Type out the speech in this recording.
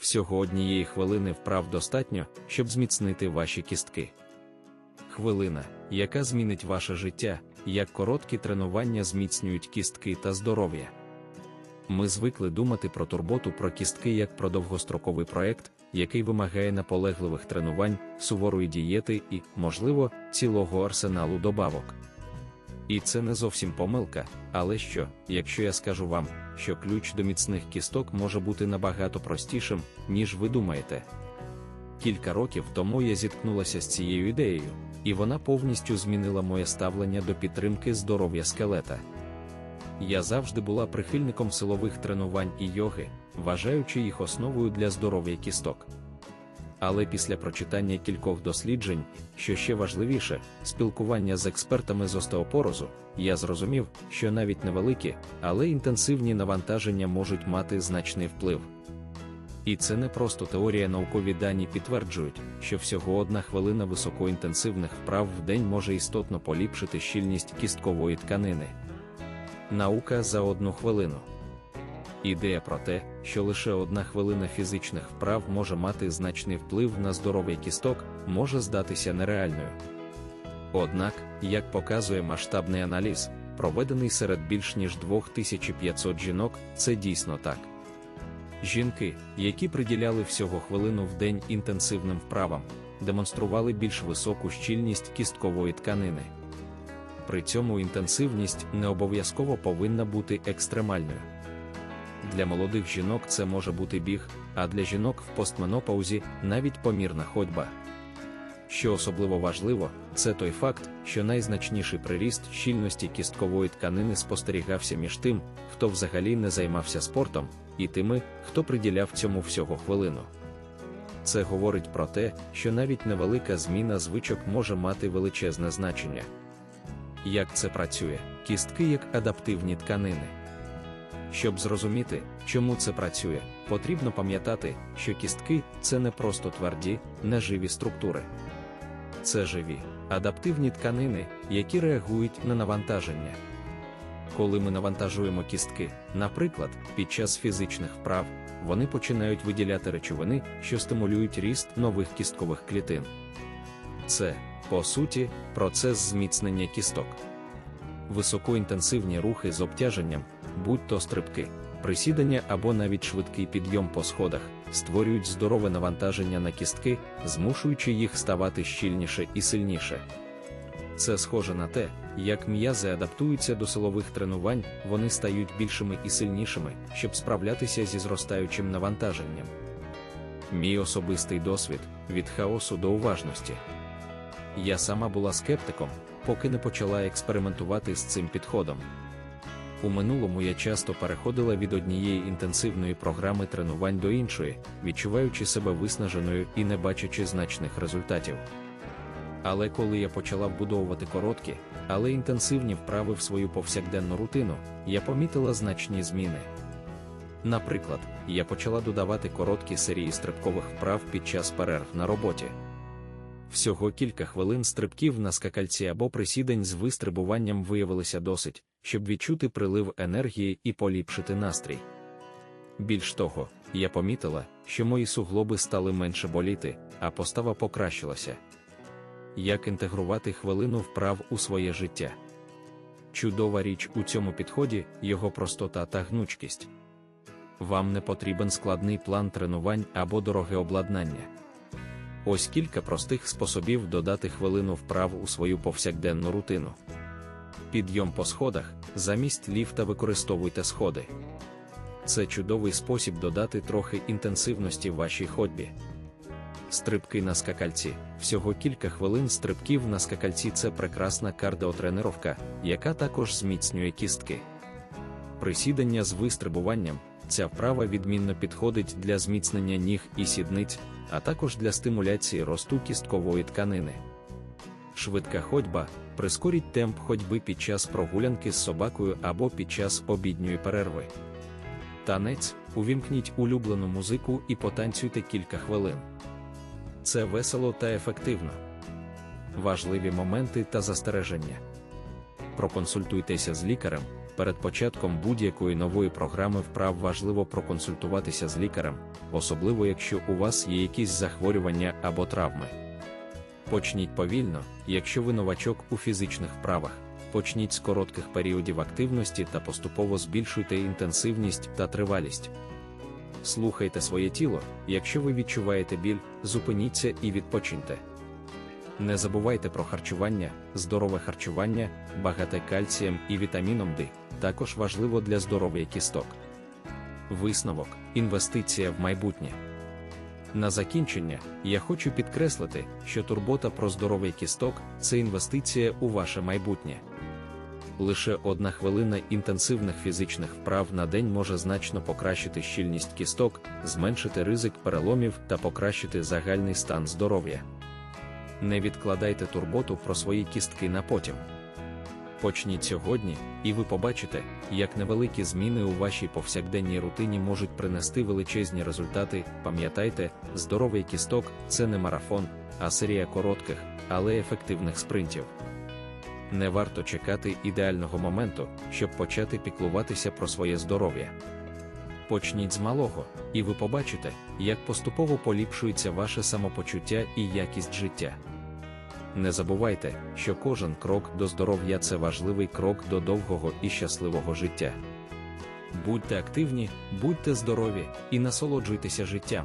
Всього однієї хвилини вправ достатньо, щоб зміцнити ваші кістки. Хвилина, яка змінить ваше життя, як короткі тренування зміцнюють кістки та здоров'я. Ми звикли думати про турботу про кістки як про довгостроковий проект, який вимагає наполегливих тренувань, суворої дієти і, можливо, цілого арсеналу добавок. І це не зовсім помилка, але що, якщо я скажу вам, що ключ до міцних кісток може бути набагато простішим, ніж ви думаєте. Кілька років тому я зіткнулася з цією ідеєю, і вона повністю змінила моє ставлення до підтримки здоров'я скелета. Я завжди була прихильником силових тренувань і йоги, вважаючи їх основою для здоров'я кісток. Але після прочитання кількох досліджень, що ще важливіше, спілкування з експертами з остеопорозу, я зрозумів, що навіть невеликі, але інтенсивні навантаження можуть мати значний вплив. І це не просто теорія наукові дані підтверджують, що всього одна хвилина високоінтенсивних вправ в день може істотно поліпшити щільність кісткової тканини. Наука за одну хвилину. Ідея про те, що лише одна хвилина фізичних вправ може мати значний вплив на здоров'я кісток, може здатися нереальною. Однак, як показує масштабний аналіз, проведений серед більш ніж 2500 жінок, це дійсно так. Жінки, які приділяли всього хвилину в день інтенсивним вправам, демонстрували більш високу щільність кісткової тканини. При цьому інтенсивність не обов'язково повинна бути екстремальною. Для молодих жінок це може бути біг, а для жінок в постменопаузі навіть помірна ходьба. Що особливо важливо, це той факт, що найзначніший приріст щільності кісткової тканини спостерігався між тим, хто взагалі не займався спортом, і тими, хто приділяв цьому всього хвилину. Це говорить про те, що навіть невелика зміна звичок може мати величезне значення. Як це працює, кістки як адаптивні тканини. Щоб зрозуміти, чому це працює, потрібно пам'ятати, що кістки це не просто тверді, неживі структури. Це живі, адаптивні тканини, які реагують на навантаження. Коли ми навантажуємо кістки, наприклад, під час фізичних вправ, вони починають виділяти речовини, що стимулюють ріст нових кісткових клітин. Це, по суті, процес зміцнення кісток. Високоінтенсивні рухи з обтяженням, будь-то стрибки, присідання або навіть швидкий підйом по сходах, створюють здорове навантаження на кістки, змушуючи їх ставати щільніше і сильніше. Це схоже на те, як м'язи адаптуються до силових тренувань, вони стають більшими і сильнішими, щоб справлятися зі зростаючим навантаженням. Мій особистий досвід від хаосу до уважності. Я сама була скептиком, поки не почала експериментувати з цим підходом. У минулому я часто переходила від однієї інтенсивної програми тренувань до іншої, відчуваючи себе виснаженою і не бачачи значних результатів. Але коли я почала вбудовувати короткі, але інтенсивні вправи в свою повсякденну рутину, я помітила значні зміни. Наприклад, я почала додавати короткі серії стрибкових вправ під час перерв на роботі. Всього кілька хвилин стрибків на скакальці або присідень з вистрибуванням виявилося досить, щоб відчути прилив енергії і поліпшити настрій. Більш того, я помітила, що мої суглоби стали менше боліти, а постава покращилася. Як інтегрувати хвилину вправ у своє життя? Чудова річ у цьому підході його простота та гнучкість. Вам не потрібен складний план тренувань або дороге обладнання. Ось кілька простих способів додати хвилину вправ у свою повсякденну рутину. Підйом по сходах, замість ліфта використовуйте сходи. Це чудовий спосіб додати трохи інтенсивності вашій ходьбі. Стрибки на скакальці. Всього кілька хвилин стрибків на скакальці це прекрасна кардіотренировка, яка також зміцнює кістки. Присідання з вистрибуванням. Ця вправа відмінно підходить для зміцнення ніг і сідниць, а також для стимуляції росту кісткової тканини. Швидка ходьба прискоріть темп ходьби під час прогулянки з собакою або під час обідньої перерви. Танець увімкніть улюблену музику і потанцюйте кілька хвилин. Це весело та ефективно. Важливі моменти та застереження. Проконсультуйтеся з лікарем, Перед початком будь-якої нової програми вправ важливо проконсультуватися з лікарем, особливо якщо у вас є якісь захворювання або травми. Почніть повільно, якщо ви новачок у фізичних вправах, почніть з коротких періодів активності та поступово збільшуйте інтенсивність та тривалість. Слухайте своє тіло, якщо ви відчуваєте біль, зупиніться і відпочиньте. Не забувайте про харчування, здорове харчування, багате кальцієм і вітаміном D, також важливо для здоров'я кісток. Висновок інвестиція в майбутнє. На закінчення я хочу підкреслити, що турбота про здоров'я кісток це інвестиція у ваше майбутнє. Лише одна хвилина інтенсивних фізичних вправ на день може значно покращити щільність кісток, зменшити ризик переломів та покращити загальний стан здоров'я. Не відкладайте турботу про свої кістки на потім. Почніть сьогодні, і ви побачите, як невеликі зміни у вашій повсякденній рутині можуть принести величезні результати. Пам'ятайте, здоровий кісток це не марафон, а серія коротких, але ефективних спринтів. Не варто чекати ідеального моменту, щоб почати піклуватися про своє здоров'я. Почніть з малого, і ви побачите, як поступово поліпшується ваше самопочуття і якість життя. Не забувайте, що кожен крок до здоров'я це важливий крок до довгого і щасливого життя. Будьте активні, будьте здорові і насолоджуйтеся життям.